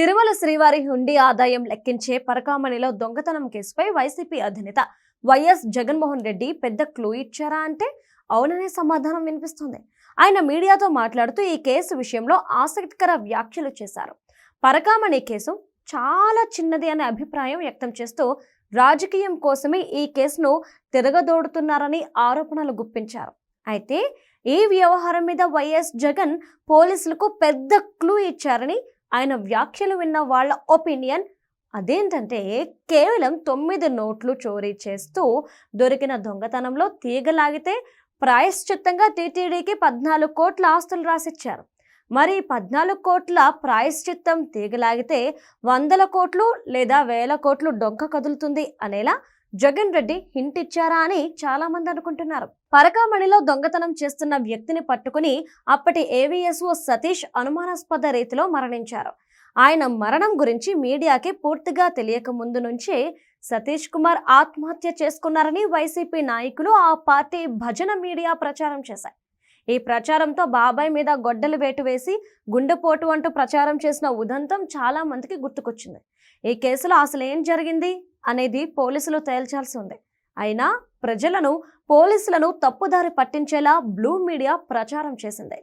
తిరుమల శ్రీవారి హుండీ ఆదాయం లెక్కించే పరకామణిలో దొంగతనం కేసుపై వైసీపీ అధినేత వైఎస్ జగన్మోహన్ రెడ్డి పెద్ద క్లూ ఇచ్చారా అంటే అవుననే సమాధానం వినిపిస్తోంది. ఆయన మీడియాతో మాట్లాడుతూ ఈ కేసు విషయంలో ఆసక్తికర వ్యాఖ్యలు చేశారు. పరకామణి కేసు చాలా చిన్నది అనే అభిప్రాయం వ్యక్తం చేస్తూ రాజకీయం కోసమే ఈ కేసును తిరగదోడుతున్నారని ఆరోపణలు గుప్పించారు. అయితే ఈ వ్యవహారం మీద వైఎస్ జగన్ పోలీసులకు పెద్ద క్లూ ఇచ్చారని ఆయన వ్యాఖ్యలు విన్న వాళ్ళ ఒపీనియన్ అదేంటంటే కేవలం తొమ్మిది నోట్లు చోరీ చేస్తూ దొరికిన దొంగతనంలో తీగలాగితే ప్రాయశ్చిత్తంగా టీటీడీకి పద్నాలుగు కోట్ల ఆస్తులు రాసిచ్చారు. మరి పద్నాలుగు కోట్ల ప్రాయశ్చిత్తం తీగలాగితే వందల కోట్లు లేదా వేల కోట్లు డొంక కదులుతుంది అనేలా జగన్ రెడ్డి హింట్ ఇచ్చారా అని చాలా మంది అనుకుంటున్నారు. పరకామణిలో దొంగతనం చేస్తున్న వ్యక్తిని పట్టుకుని అప్పటి ఏవిఎస్ఓ సతీష్ అనుమానాస్పద రీతిలో మరణించారు. ఆయన మరణం గురించి మీడియాకి పూర్తిగా తెలియక ముందు నుంచే సతీష్ కుమార్ ఆత్మహత్య చేసుకున్నారని వైసీపీ నాయకులు ఆ పార్టీ భజన మీడియా ప్రచారం చేశాయి. ఈ ప్రచారంతో బాబాయ్ మీద గొడ్డలు వేటు వేసి గుండెపోటు అంటూ ప్రచారం చేసిన ఉదంతం చాలా మందికి గుర్తుకొచ్చింది. ఈ కేసులో అసలు ఏం జరిగింది అనేది పోలీసులు తేల్చాల్సి ఉంది. అయినా ప్రజలను పోలీసులను తప్పుదారి పట్టించేలా బ్లూ మీడియా ప్రచారం చేసింది.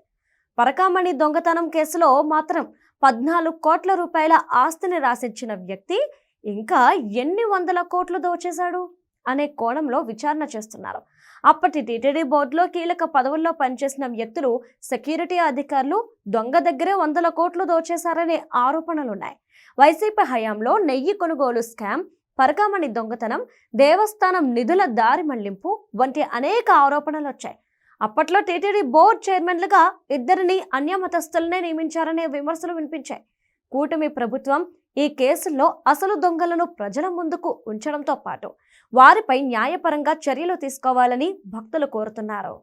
పరకామణి దొంగతనం కేసులో మాత్రం పద్నాలుగు కోట్ల రూపాయల ఆస్తిని రాసిచ్చిన వ్యక్తి ఇంకా ఎన్ని వందల కోట్లు దోచేశాడు? అనే కోణంలో విచారణ చేస్తున్నారు. అప్పటి టీటీడీ బోర్డులో కీలక పదవుల్లో పనిచేసిన వ్యక్తులు సెక్యూరిటీ అధికారులు దొంగ దగ్గరే వందల కోట్లు దోచేశారనే ఆరోపణలున్నాయి. వైసీపీ హయాంలో నెయ్యి కొనుగోలు స్కామ్ పరకామణి దొంగతనం దేవస్థానం నిధుల దారి మళ్ళింపు వంటి అనేక ఆరోపణలు వచ్చాయి. అప్పట్లో టీటీడీ బోర్డు చైర్మన్లుగా ఇద్దరిని అన్యమతస్థులనే నియమించారనే విమర్శలు వినిపించాయి. కూటమి ప్రభుత్వం ఈ కేసుల్లో అసలు దొంగలను ప్రజల ముందుకు ఉంచడంతో పాటు వారిపై న్యాయపరంగా చర్యలు తీసుకోవాలని భక్తులు కోరుతున్నారు.